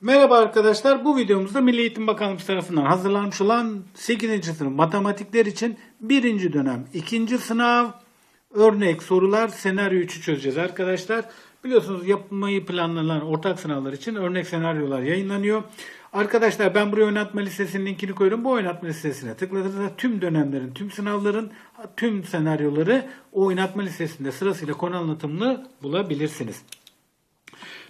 Merhaba arkadaşlar. Bu videomuzda Milli Eğitim Bakanlığı tarafından hazırlanmış olan 8. sınıf matematikler için 1. dönem 2. sınav örnek sorular senaryo 3'ü çözeceğiz arkadaşlar. Biliyorsunuz yapmayı planlanan ortak sınavlar için örnek senaryolar yayınlanıyor. Arkadaşlar ben buraya oynatma listesinin linkini koyuyorum. Bu oynatma listesine tıkladığınızda tüm dönemlerin, tüm sınavların, tüm senaryoları o oynatma listesinde sırasıyla konu anlatımını bulabilirsiniz.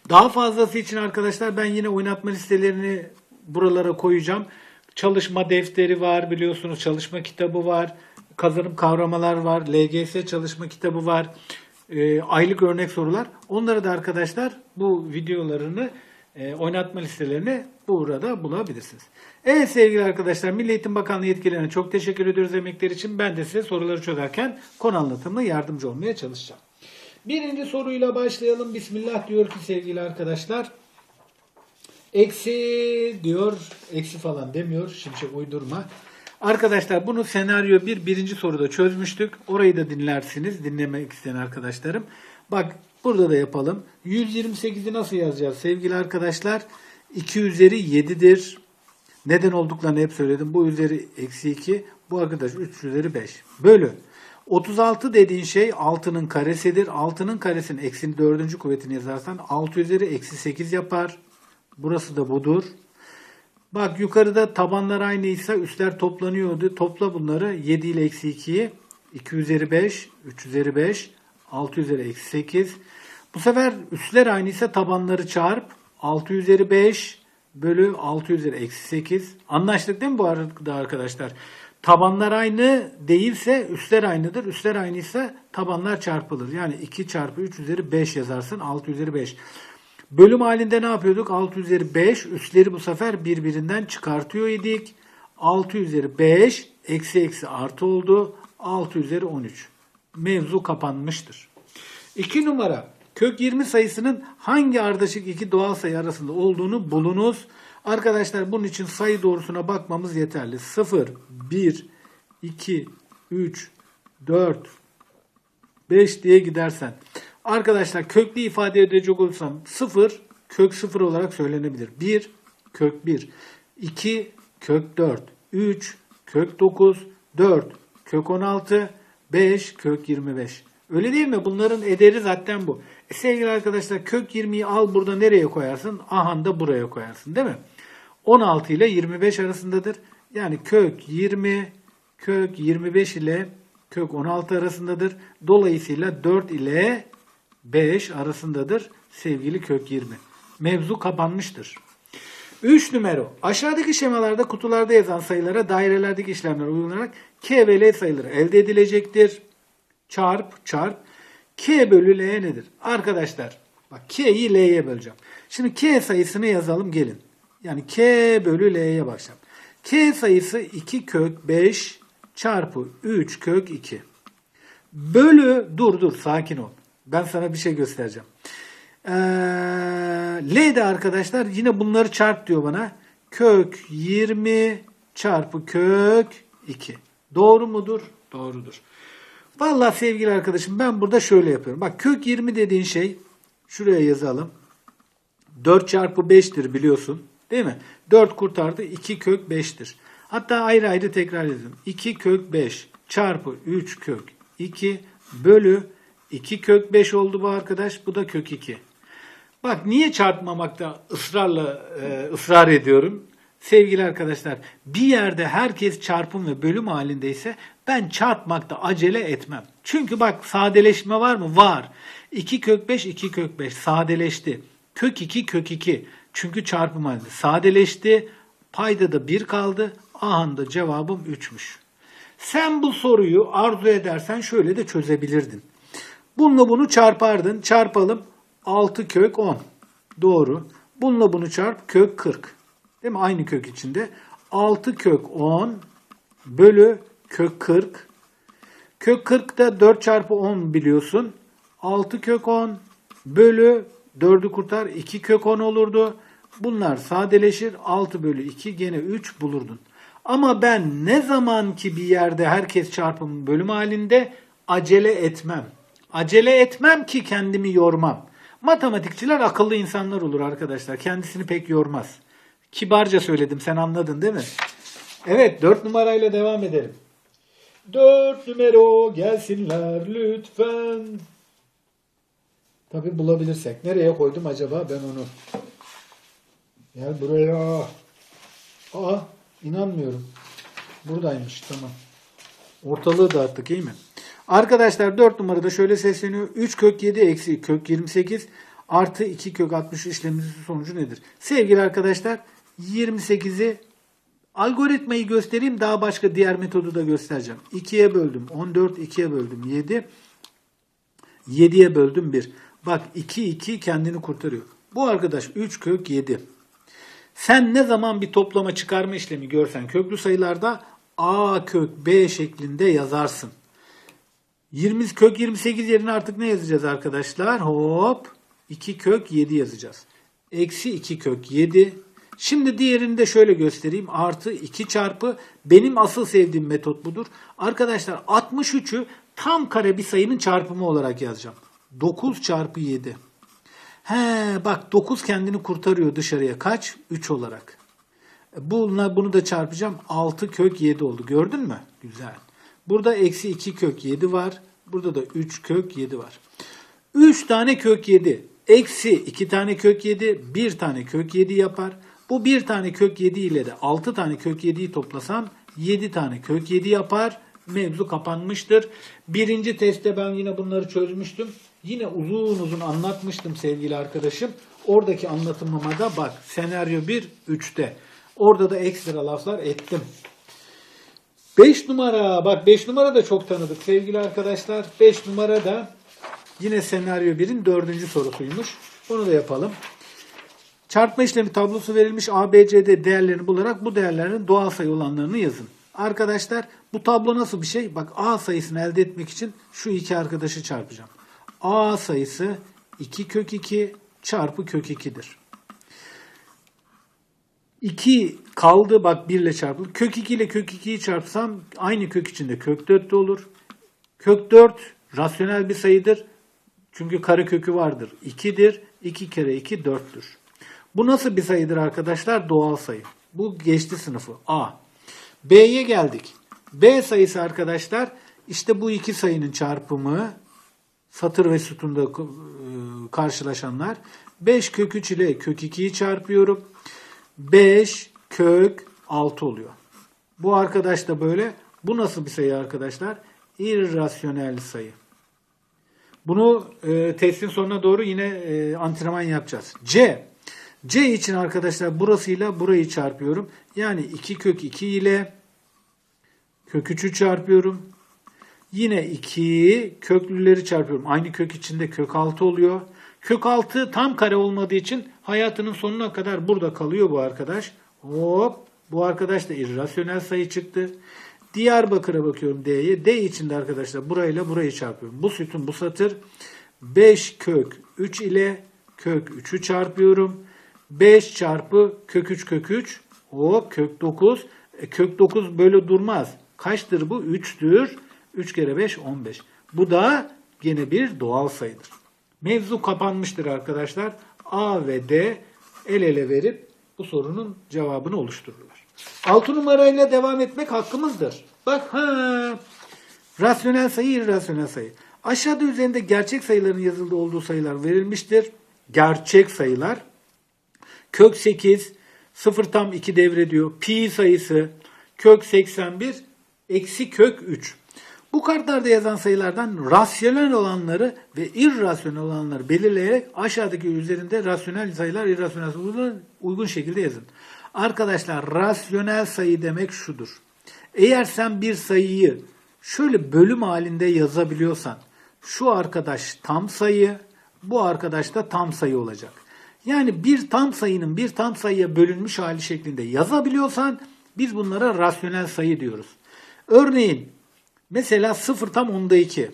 Daha fazlası için arkadaşlar ben yine oynatma listelerini buralara koyacağım. Çalışma defteri var biliyorsunuz, çalışma kitabı var, kazanım kavramalar var, LGS çalışma kitabı var, e, aylık örnek sorular. Onları da arkadaşlar bu videolarını e, oynatma listelerini burada bulabilirsiniz. Evet sevgili arkadaşlar Milli Eğitim Bakanlığı yetkililerine çok teşekkür ediyoruz emekleri için. Ben de size soruları çözerken konu anlatımına yardımcı olmaya çalışacağım. Birinci soruyla başlayalım. Bismillah diyor ki sevgili arkadaşlar. Eksi diyor. Eksi falan demiyor. Şimşek uydurma. Arkadaşlar bunu senaryo bir birinci soruda çözmüştük. Orayı da dinlersiniz. Dinlemek isteyen arkadaşlarım. Bak burada da yapalım. 128'i nasıl yazacağız sevgili arkadaşlar? 2 üzeri 7'dir. Neden olduklarını hep söyledim. Bu üzeri eksi 2. Bu arkadaş 3 üzeri 5. Bölü. 36 dediğin şey 6'nın karesidir. 6'nın karesinin eksi 4. kuvvetini yazarsan 6 üzeri eksi 8 yapar. Burası da budur. Bak yukarıda tabanlar aynıysa üstler toplanıyordu. Topla bunları 7 ile eksi 2'yi. 2 üzeri 5, 3 üzeri 5, 6 üzeri eksi 8. Bu sefer üstler aynıysa tabanları çarp. 6 üzeri 5 bölü 6 üzeri eksi 8. Anlaştık değil mi bu arada arkadaşlar? Tabanlar aynı değilse üstler aynıdır. Üstler aynıysa tabanlar çarpılır. Yani 2 çarpı 3 üzeri 5 yazarsın. 6 üzeri 5. Bölüm halinde ne yapıyorduk? 6 üzeri 5. Üstleri bu sefer birbirinden çıkartıyor idik. 6 üzeri 5 eksi eksi artı oldu. 6 üzeri 13. Mevzu kapanmıştır. 2 numara. Kök 20 sayısının hangi ardışık iki doğal sayı arasında olduğunu bulunuz. Arkadaşlar bunun için sayı doğrusuna bakmamız yeterli. 0, 1, 2, 3, 4, 5 diye gidersen. Arkadaşlar köklü ifade edecek olursam 0 kök 0 olarak söylenebilir. 1 kök 1, 2 kök 4, 3 kök 9, 4 kök 16, 5 kök 25. Öyle değil mi? Bunların ederi zaten bu. E sevgili arkadaşlar kök 20'yi al burada nereye koyarsın? Ahan da buraya koyarsın değil mi? 16 ile 25 arasındadır. Yani kök 20 kök 25 ile kök 16 arasındadır. Dolayısıyla 4 ile 5 arasındadır sevgili kök 20. Mevzu kapanmıştır. 3 numara. Aşağıdaki şemalarda kutularda yazan sayılara dairelerdeki işlemler uygulanarak K ve L sayıları elde edilecektir. Çarp, çarp. K bölü L nedir? Arkadaşlar bak K'yi L'ye böleceğim. Şimdi K sayısını yazalım gelin. Yani K bölü L'ye başlayalım. K sayısı 2 kök 5 çarpı 3 kök 2. Bölü dur dur sakin ol. Ben sana bir şey göstereceğim. Ee, L de arkadaşlar yine bunları çarp diyor bana. Kök 20 çarpı kök 2. Doğru mudur? Doğrudur. Vallahi sevgili arkadaşım ben burada şöyle yapıyorum. Bak kök 20 dediğin şey şuraya yazalım. 4 çarpı 5'tir biliyorsun. Değil mi? 4 kurtardı. 2 kök 5'tir. Hatta ayrı ayrı tekrar yazıyorum. 2 kök 5 çarpı 3 kök 2 bölü 2 kök 5 oldu bu arkadaş. Bu da kök 2. Bak niye çarpmamakta ısrarla e, ısrar ediyorum? Sevgili arkadaşlar bir yerde herkes çarpım ve bölüm halindeyse ben çarpmakta acele etmem. Çünkü bak sadeleşme var mı? Var. 2 kök 5 2 kök 5 sadeleşti. Kök 2 kök 2 çünkü çarpım halinde sadeleşti. Payda da 1 kaldı. Ahanda cevabım 3'müş. Sen bu soruyu arzu edersen şöyle de çözebilirdin. Bununla bunu çarpardın. Çarpalım. 6 kök 10. Doğru. Bununla bunu çarp kök 40. Değil mi? Aynı kök içinde. 6 kök 10 bölü kök 40. Kök 40 da 4 çarpı 10 biliyorsun. 6 kök 10 bölü 4'ü kurtar 2 kök 10 olurdu. Bunlar sadeleşir. 6 bölü 2 gene 3 bulurdun. Ama ben ne zaman ki bir yerde herkes çarpım bölüm halinde acele etmem. Acele etmem ki kendimi yormam. Matematikçiler akıllı insanlar olur arkadaşlar. Kendisini pek yormaz. Kibarca söyledim sen anladın değil mi? Evet 4 numarayla devam edelim. 4 numara gelsinler lütfen. Tabi bulabilirsek. Nereye koydum acaba ben onu? Gel buraya. Aa inanmıyorum. Buradaymış tamam. Ortalığı dağıttık iyi mi? Arkadaşlar 4 numarada şöyle sesleniyor. 3 kök 7 eksi kök 28 artı 2 kök 60 işlemimizin sonucu nedir? Sevgili arkadaşlar 28'i algoritmayı göstereyim daha başka diğer metodu da göstereceğim. 2'ye böldüm 14 2'ye böldüm 7 7'ye böldüm 1. Bak 2 2 kendini kurtarıyor. Bu arkadaş 3 kök 7. Sen ne zaman bir toplama çıkarma işlemi görsen köklü sayılarda a kök b şeklinde yazarsın. 20 kök 28 yerine artık ne yazacağız arkadaşlar? Hop 2 kök 7 yazacağız. Eksi 2 kök 7. Şimdi diğerini de şöyle göstereyim. Artı 2 çarpı benim asıl sevdiğim metot budur. Arkadaşlar 63'ü tam kare bir sayının çarpımı olarak yazacağım. 9 çarpı 7. He bak 9 kendini kurtarıyor dışarıya. Kaç? 3 olarak. Bununla bunu da çarpacağım. 6 kök 7 oldu. Gördün mü? Güzel. Burada eksi 2 kök 7 var. Burada da 3 kök 7 var. 3 tane kök 7. Eksi 2 tane kök 7. 1 tane kök 7 yapar. Bu 1 tane kök 7 ile de 6 tane kök 7'yi toplasam 7 tane kök 7 yapar. Mevzu kapanmıştır. Birinci testte ben yine bunları çözmüştüm. Yine uzun uzun anlatmıştım sevgili arkadaşım. Oradaki anlatımıma da bak. Senaryo 1, 3'te. Orada da ekstra laflar ettim. 5 numara. Bak 5 numara da çok tanıdık sevgili arkadaşlar. 5 numara da yine senaryo 1'in dördüncü sorusuymuş. Bunu da yapalım. Çarpma işlemi tablosu verilmiş ABCD değerlerini bularak bu değerlerin doğal sayı olanlarını yazın. Arkadaşlar bu tablo nasıl bir şey? Bak A sayısını elde etmek için şu iki arkadaşı çarpacağım. A sayısı 2 kök 2 çarpı kök 2'dir. 2 kaldı bak 1 ile çarpılır. Kök 2 ile kök 2'yi çarpsam aynı kök içinde kök 4 de olur. Kök 4 rasyonel bir sayıdır. Çünkü kare kökü vardır. 2'dir. 2 kere 2 4'tür. Bu nasıl bir sayıdır arkadaşlar? Doğal sayı. Bu geçti sınıfı. A. B'ye geldik. B sayısı arkadaşlar işte bu iki sayının çarpımı satır ve sütunda e, karşılaşanlar. 5 kök 3 ile kök 2'yi çarpıyorum. 5 kök 6 oluyor. Bu arkadaş da böyle. Bu nasıl bir sayı arkadaşlar? İrrasyonel sayı. Bunu e, testin sonuna doğru yine e, antrenman yapacağız. C. C için arkadaşlar burasıyla burayı çarpıyorum. Yani 2 kök 2 ile kök 3'ü çarpıyorum. Yine 2 köklüleri çarpıyorum. Aynı kök içinde kök 6 oluyor. Kök 6 tam kare olmadığı için hayatının sonuna kadar burada kalıyor bu arkadaş. Hop bu arkadaş da irrasyonel sayı çıktı. Diyarbakır'a bakıyorum D'ye. D içinde arkadaşlar burayla burayı çarpıyorum. Bu sütun bu satır 5 kök 3 ile kök 3'ü çarpıyorum. 5 çarpı kök 3 kök 3 hop kök 9. E, kök 9 böyle durmaz. Kaçtır bu? 3'tür. 3 kere 5 15. Bu da gene bir doğal sayıdır. Mevzu kapanmıştır arkadaşlar. A ve D el ele verip bu sorunun cevabını oluştururlar. 6 numarayla devam etmek hakkımızdır. Bak ha rasyonel sayı, irrasyonel sayı. Aşağıda üzerinde gerçek sayıların yazıldığı olduğu sayılar verilmiştir. Gerçek sayılar. Kök 8, 0 tam 2 devrediyor. Pi sayısı, kök 81, eksi kök 3. Bu kartlarda yazan sayılardan rasyonel olanları ve irrasyonel olanları belirleyerek aşağıdaki üzerinde rasyonel sayılar, irrasyonel sayılar uygun şekilde yazın. Arkadaşlar rasyonel sayı demek şudur. Eğer sen bir sayıyı şöyle bölüm halinde yazabiliyorsan şu arkadaş tam sayı, bu arkadaş da tam sayı olacak. Yani bir tam sayının bir tam sayıya bölünmüş hali şeklinde yazabiliyorsan biz bunlara rasyonel sayı diyoruz. Örneğin mesela 0 tam onda 2.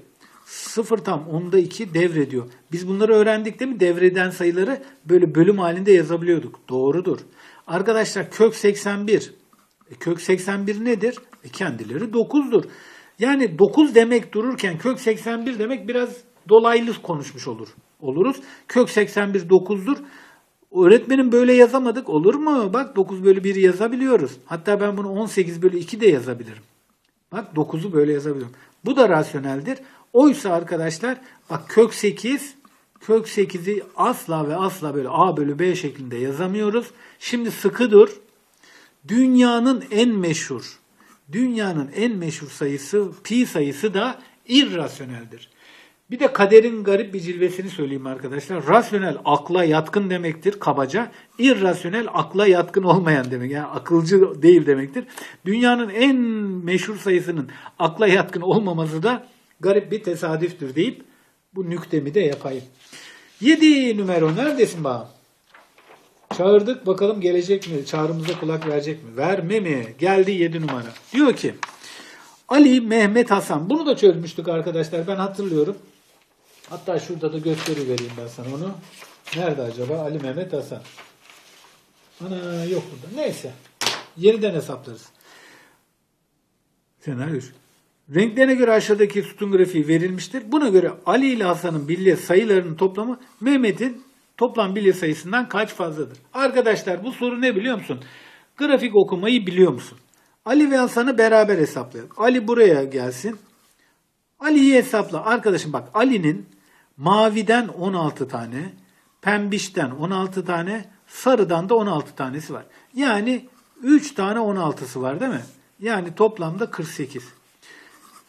0 tam onda 2 devrediyor. Biz bunları öğrendik değil mi? Devreden sayıları böyle bölüm halinde yazabiliyorduk. Doğrudur. Arkadaşlar kök 81. E, kök 81 nedir? E, kendileri 9'dur. Yani 9 demek dururken kök 81 demek biraz dolaylı konuşmuş olur. oluruz. Kök 81 9'dur. Öğretmenim böyle yazamadık. Olur mu? Bak 9 bölü 1 yazabiliyoruz. Hatta ben bunu 18 bölü 2 de yazabilirim. Bak 9'u böyle yazabiliyorum. Bu da rasyoneldir. Oysa arkadaşlar bak kök 8 kök 8'i asla ve asla böyle a bölü b şeklinde yazamıyoruz. Şimdi sıkı dur. Dünyanın en meşhur dünyanın en meşhur sayısı pi sayısı da irrasyoneldir. Bir de kaderin garip bir cilvesini söyleyeyim arkadaşlar. Rasyonel akla yatkın demektir kabaca. İrrasyonel akla yatkın olmayan demek. Yani akılcı değil demektir. Dünyanın en meşhur sayısının akla yatkın olmaması da garip bir tesadüftür deyip bu nüktemi de yapayım. 7 numara neredesin bana? Çağırdık bakalım gelecek mi? Çağrımıza kulak verecek mi? Verme mi? Geldi 7 numara. Diyor ki Ali, Mehmet, Hasan. Bunu da çözmüştük arkadaşlar. Ben hatırlıyorum. Hatta şurada da gösteri vereyim ben sana onu. Nerede acaba? Ali, Mehmet, Hasan. Ana yok burada. Neyse. Yeniden hesaplarız. Senaryo. üç. Renklerine göre aşağıdaki sütun grafiği verilmiştir. Buna göre Ali ile Hasan'ın bilye sayılarının toplamı Mehmet'in toplam bilye sayısından kaç fazladır? Arkadaşlar bu soru ne biliyor musun? Grafik okumayı biliyor musun? Ali ve Hasan'ı beraber hesaplayalım. Ali buraya gelsin. Ali'yi hesapla. Arkadaşım bak Ali'nin maviden 16 tane, pembişten 16 tane, sarıdan da 16 tanesi var. Yani 3 tane 16'sı var değil mi? Yani toplamda 48.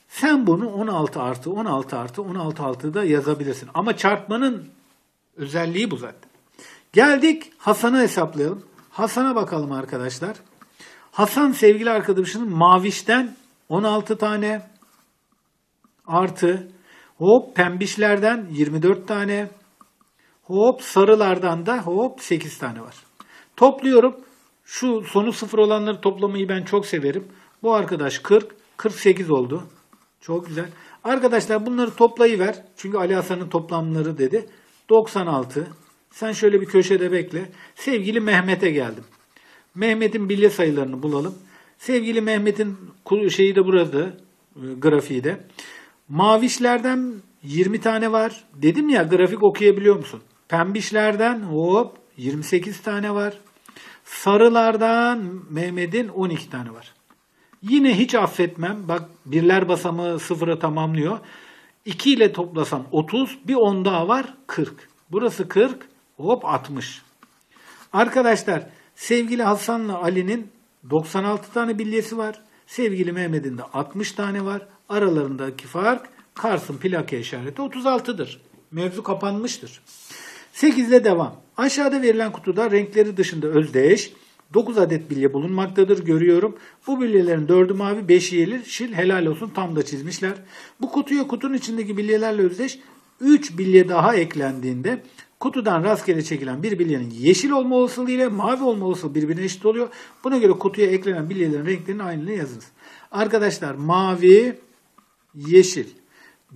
Sen bunu 16 artı 16 artı 16 artı da yazabilirsin. Ama çarpmanın özelliği bu zaten. Geldik Hasan'ı hesaplayalım. Hasan'a bakalım arkadaşlar. Hasan sevgili arkadaşının mavişten 16 tane artı hop pembişlerden 24 tane hop sarılardan da hop 8 tane var. Topluyorum. Şu sonu sıfır olanları toplamayı ben çok severim. Bu arkadaş 40, 48 oldu. Çok güzel. Arkadaşlar bunları toplayıver. Çünkü Ali Hasan'ın toplamları dedi. 96. Sen şöyle bir köşede bekle. Sevgili Mehmet'e geldim. Mehmet'in bilye sayılarını bulalım. Sevgili Mehmet'in şeyi de burada, e, grafiği de. Mavişlerden 20 tane var. Dedim ya grafik okuyabiliyor musun? Pembişlerden hop 28 tane var. Sarılardan Mehmet'in 12 tane var. Yine hiç affetmem. Bak birler basamağı sıfıra tamamlıyor. 2 ile toplasam 30. Bir 10 daha var 40. Burası 40. Hop 60. Arkadaşlar sevgili Hasan'la Ali'nin 96 tane bilyesi var. Sevgili Mehmet'in de 60 tane var. Aralarındaki fark Kars'ın plaka işareti 36'dır. Mevzu kapanmıştır. 8 ile devam. Aşağıda verilen kutuda renkleri dışında özdeş 9 adet bilye bulunmaktadır görüyorum. Bu bilyelerin 4'ü mavi 5'i yeşil helal olsun tam da çizmişler. Bu kutuya kutunun içindeki bilyelerle özdeş 3 bilye daha eklendiğinde kutudan rastgele çekilen bir bilyenin yeşil olma olasılığı ile mavi olma olasılığı birbirine eşit oluyor. Buna göre kutuya eklenen bilyelerin renklerinin aynını yazınız. Arkadaşlar mavi, yeşil.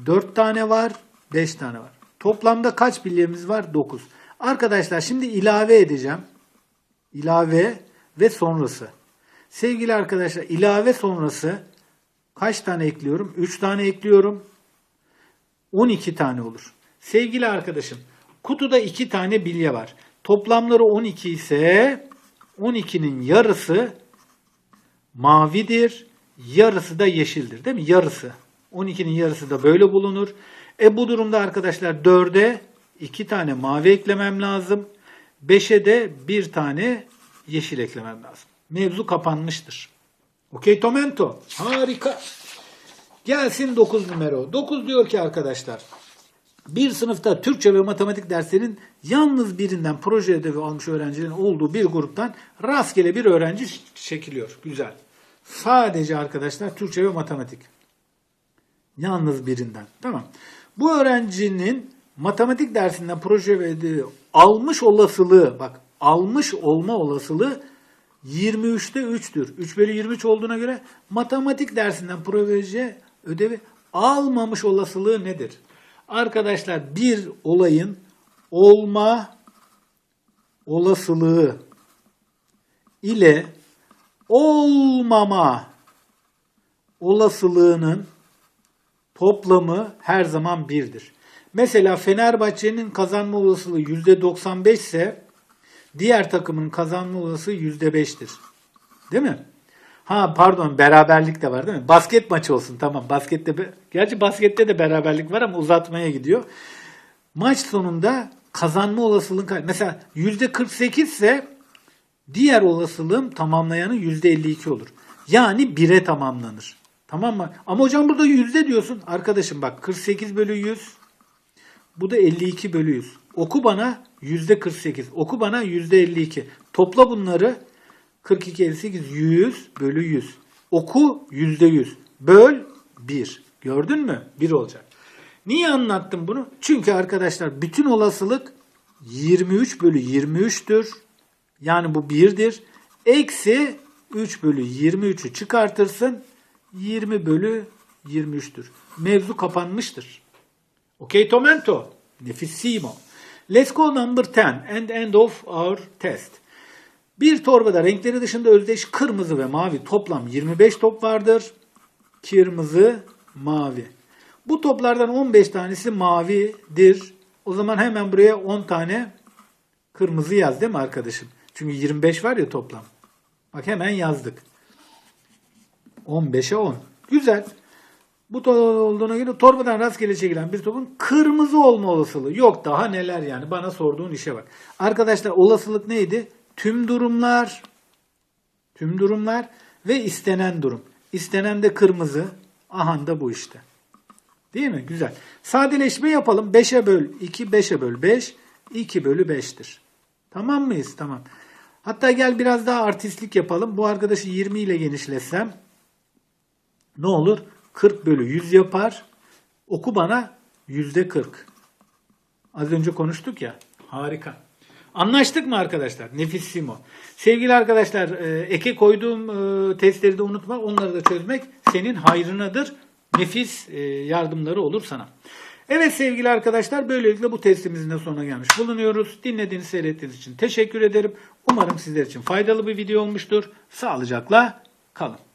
4 tane var, 5 tane var. Toplamda kaç bilyemiz var? 9. Arkadaşlar şimdi ilave edeceğim. İlave ve sonrası. Sevgili arkadaşlar ilave sonrası kaç tane ekliyorum? 3 tane ekliyorum. 12 tane olur. Sevgili arkadaşım kutuda 2 tane bilye var. Toplamları 12 ise 12'nin yarısı mavidir. Yarısı da yeşildir değil mi? Yarısı. 12'nin yarısı da böyle bulunur. E bu durumda arkadaşlar 4'e 2 tane mavi eklemem lazım. 5'e de bir tane yeşil eklemem lazım. Mevzu kapanmıştır. Okey Tomento. Harika. Gelsin 9 numara. 9 diyor ki arkadaşlar. Bir sınıfta Türkçe ve matematik derslerinin yalnız birinden proje ödevi almış öğrencilerin olduğu bir gruptan rastgele bir öğrenci çekiliyor. Güzel. Sadece arkadaşlar Türkçe ve matematik. Yalnız birinden. Tamam. Bu öğrencinin matematik dersinden proje ödevi almış olasılığı bak almış olma olasılığı 23'te 3'tür. 3 bölü 23 olduğuna göre matematik dersinden proje ödevi almamış olasılığı nedir? Arkadaşlar bir olayın olma olasılığı ile olmama olasılığının toplamı her zaman birdir. Mesela Fenerbahçe'nin kazanma olasılığı %95 ise diğer takımın kazanma olasılığı %5'tir. Değil mi? Ha pardon beraberlik de var değil mi? Basket maçı olsun tamam. Baskette be- gerçi baskette de beraberlik var ama uzatmaya gidiyor. Maç sonunda kazanma olasılığın mesela %48 ise diğer olasılığım tamamlayanı %52 olur. Yani 1'e tamamlanır. Tamam mı? Ama hocam burada yüzde diyorsun. Arkadaşım bak 48 bölü 100 bu da 52 bölü 100. Oku bana yüzde 48. Oku bana yüzde 52. Topla bunları 42, 58, 100 bölü 100. Oku yüzde 100. Böl 1. Gördün mü? 1 olacak. Niye anlattım bunu? Çünkü arkadaşlar bütün olasılık 23 bölü 23'tür. Yani bu 1'dir. Eksi 3 bölü 23'ü çıkartırsın. 20 bölü 23'tür. Mevzu kapanmıştır. Okay, Tomento. Nefissimo. Let's go number 10 and end of our test. Bir torbada renkleri dışında özdeş kırmızı ve mavi toplam 25 top vardır. Kırmızı, mavi. Bu toplardan 15 tanesi mavidir. O zaman hemen buraya 10 tane kırmızı yaz değil mi arkadaşım? Çünkü 25 var ya toplam. Bak hemen yazdık. 15'e 10. Güzel. Bu olduğuna göre torbadan rastgele çekilen bir topun kırmızı olma olasılığı. Yok daha neler yani. Bana sorduğun işe bak. Arkadaşlar olasılık neydi? Tüm durumlar, tüm durumlar ve istenen durum. İstenen de kırmızı. Aha da bu işte. Değil mi? Güzel. Sadeleşme yapalım. 5'e böl 2, 5'e böl 5. 2 bölü 5'tir. Tamam mıyız? Tamam. Hatta gel biraz daha artistlik yapalım. Bu arkadaşı 20 ile genişletsem ne olur? 40 bölü 100 yapar. Oku bana yüzde 40. Az önce konuştuk ya. Harika. Anlaştık mı arkadaşlar? Nefissimo. Sevgili arkadaşlar e, eke koyduğum e, testleri de unutma. Onları da çözmek senin hayrınadır. Nefis e, yardımları olur sana. Evet sevgili arkadaşlar böylelikle bu testimizin de sonuna gelmiş bulunuyoruz. Dinlediğiniz, seyrettiğiniz için teşekkür ederim. Umarım sizler için faydalı bir video olmuştur. Sağlıcakla kalın.